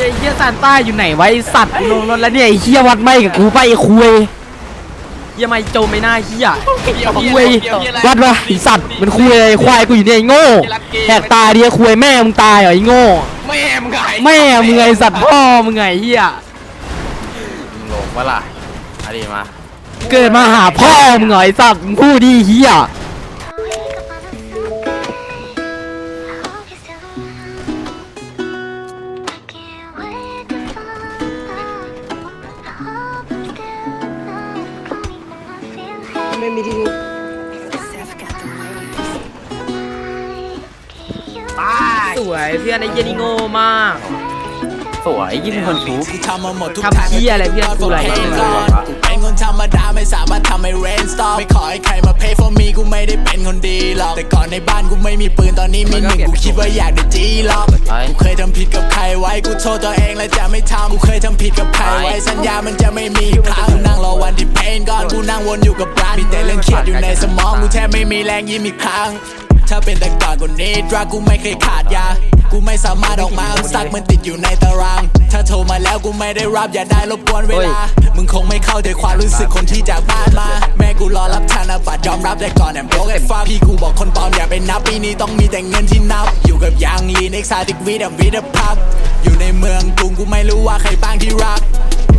ไอ้เฮียซานต้าอยู่ไหนวะไอสัตว์กูลงรถแล้วเนี่ยไอ้เฮียวัดไม่กับกูไปไอ้คุยเฮียไม่โจมไม่น่าเฮียคุยวัดวะไอสัตว์มันคุยอะไรควายกูอยู่เนี่ยไอ้โง่แหกตาเดียคุยแม่มึงตายเหรอไอ้โง่แม่มึงไงแม่มึงไอสัตว์พ่อมึงไงเฮียมึงหลงปะล่ะมาดิมาเกิดมาหาพ่อมึงเหรอไอสัตว์มึงพูดดีเฮีย ไม่มีที่สวยเพื่อนไอ้เฮียนี่โง่มาก สวยยิ่งคนชูกูทำมาหมดทุกทำเหี้ยอะไรเพื่อนกูอะไรเพลงเนี่ยก่อนกูเป็น คนธรรมดาไม่สามารถทำให้ rain stop ไม่ขอให้ใครมา pay for me กูไม่ได้เป็นคนดีหรอก แต่ก่อนในบ้านกูไม่มีปืนตอนนี้มีหนึ่งกูคิดว่าอยากได้จีล็อกกูเคยทำผิดกับใครไว้กูโทษตัวเองและจะไม่ทำกูเคยทำผิดกับใครไว้สัญญามันจะไม่มีครั้งนั่งรอวันที่เพนก่อนกูนั่งวนอยู่กับร้านมีแต่เรื่องเครียดอยู่ในสมองกูแทบไม่มีแรงยิ้มอีกครั้ง ถ้าเป็นแต่ก่อนกว่านี้ดรักกูไม่เคยขาดยา กูไม่สามารถออกมากูซักมันติดอยู่ในตาราง ถ้าโทรมาแล้วกูไม่ได้รับอย่าได้รบกวนเวลา มึงคงไม่เข้าใจความรู้สึกคนที่จากบ้านมา แม่กูรอรับธนบัตรยอมรับได้ก่อนแอมโบกไอ้ฟ้าพี่กูบอกคนปลอมอย่าไปนับปีนี้ต้องมีแต่เงินที่นับ อยู่กับยางลีนเอ็กซาติกวีดวิดพักอยู่ในเมืองกรุงกูไม่รู้ว่าใครบ้างที่รัก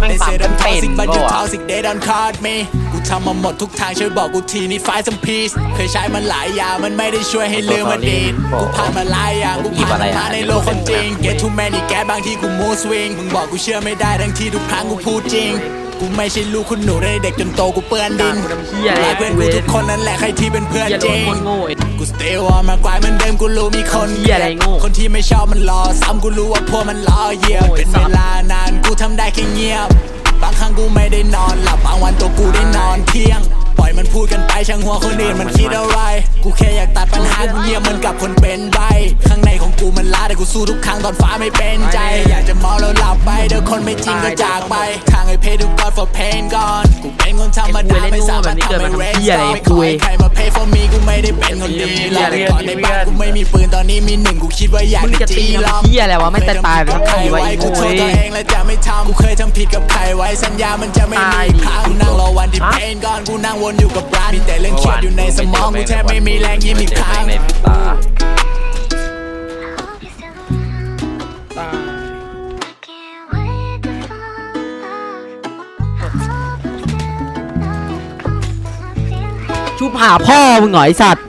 They say I'm toxic but you toxic they don't call me กู ทำมาหมดทุกทางช่วยบอกกูทีนี่ find some peace เคยใช้มันหลายอย่างมันไม่ได้ช่วยให้ลืมอดีตกูผ่านมาหลายอย่างกูผ่านมาในโลกคนจริง Get too many แกบางทีกู mood swing มึงบอกกูเชื่อไม่ได้ทั้งที่ทุกครั้งกูพูดจริงกูไม่ใช่ลูกคุณหนูได้เด็กจนโตกูเปื้อนดินกูทำเหี้ยอะไรหลายเพื่อนกูทุกคนนั่นแหละใครที่เป็นเพื่อนเฮียโดจนริงคนโง่ไอ้กู still on มากวายเหมือนเดิมกูรู้มีคนเหี้ยอะไรโง่คนที่ไม่ชอบมันรอซ้ำกูรู้ว่าพวกมันรอเหยียบโง่ไอ้เป็นสัเวตว์ลานานกูทำได้แค่เงียบบางครั้งกูไม่ได้นอนหลับบาง ช่างหัวคนอื่นมันคิดอะไร กูแค่อยากตัดปัญหากูเงียบเหมันกับคนเป็นใบ ข้างในของกูมันล้าแต่กูสู้ทุกครั้งตอนฟ้าไม่เป็นใจ อยากจะเมาแล้วหลับไปเดี๋ยวคนไม่จริงก็จากไป ทางไอ้เพดู God for pain ก่อนกูเป็นคนธรรมดาไม่สามารถทำให้ rain stop ไม่ขอให้ใครมา pay for me กูไม่ได้เป็นคนดีหรอกแต่ก่อนในบ้านกูไม่มีปืนตอนนี้มีหนึ่งกูคิดว่าอยากมึงได้จะตีจีล็อกทำเฮียอะไรวะไม่แต่ตายไปทั้งใครทีไว้ไว้ไอ้กูโง่โทษเอ้ตัวยเองและจะไม่ทำกูเคยทำผิดกับใครไว้สัญญามันจะไม่มีอีกครั้งนั่งรอวันที่เพนก่อนกูนั่งวนอยู่กับร้านมีแต่เรื่องเครียดอยู่ในสมองกูแทบไม่มีแรงยิ้มอีกครั้ง ชุบหาพ่อมึงเหรอไอสัตว์